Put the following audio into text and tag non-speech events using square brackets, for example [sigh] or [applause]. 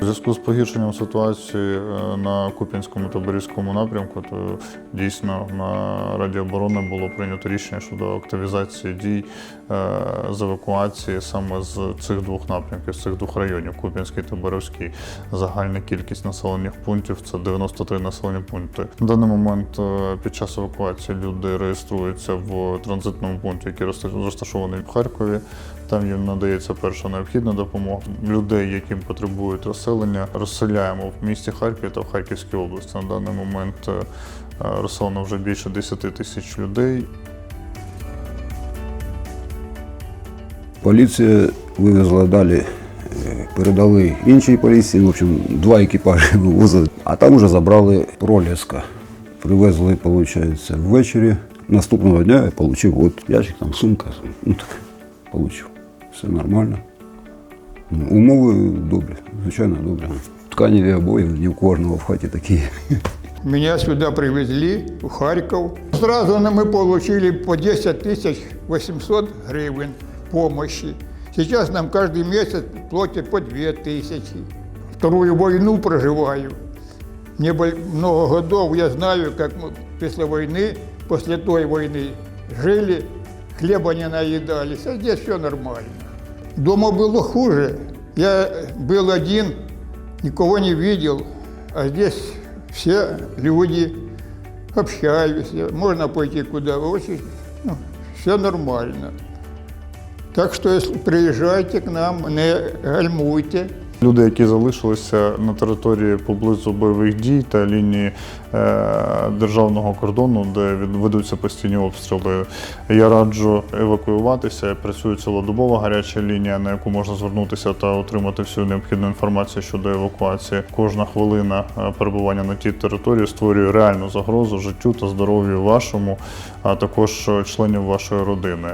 У зв'язку з погіршенням ситуації е, на Куп'янському та Борівському напрямку, то дійсно на Раді оборони було прийнято рішення щодо активізації дій е, з евакуації саме з цих двох напрямків, з цих двох районів Куп'янський та Боровський. Загальна кількість населених пунктів це 93 населені пункти. На даний момент е, під час евакуації люди реєструються в транзитному пункті, який розта- розташований в Харкові. Там їм надається перша необхідна допомога. Людей, яким потребують розселення, розселяємо в місті Харкові та в Харківській області. На даний момент е, е, розселено вже більше 10 тисяч людей. Поліція вивезла далі, е, передали іншій поліції. В общем, два екіпажі [laughs] вивозили, а там вже забрали проліска. Привезли, виходить, ввечері. Наступного дня я отримав от ящик, там сумка. Ну так, отримав. Все нормально. Ну, Умови добрі, звичайно, добрі. Тканеві обої не у кожного в хаті такі. Меня сюда привезли, в Харьков. Сразу на- мы получили по 10 тысяч 800 гривен помощи. Сейчас нам каждый месяц платят по 2 тысячи. Вторую войну проживаю. Мне бол- много годов, я знаю, как мы после войны, после той войны жили, хлеба не наедались, а здесь все нормально. Дома было хуже. Я был один, никого не видел, а здесь все люди общаются, можно пойти куда очень, ну, все нормально. Так что, если приезжайте к нам, не гальмуйте. Люди, які залишилися на території поблизу бойових дій та лінії е, державного кордону, де ведуться постійні обстріли, я раджу евакуюватися. Працює цілодобова гаряча лінія, на яку можна звернутися та отримати всю необхідну інформацію щодо евакуації. Кожна хвилина е, перебування на тій території створює реальну загрозу життю та здоров'ю вашому, а також е, членів вашої родини.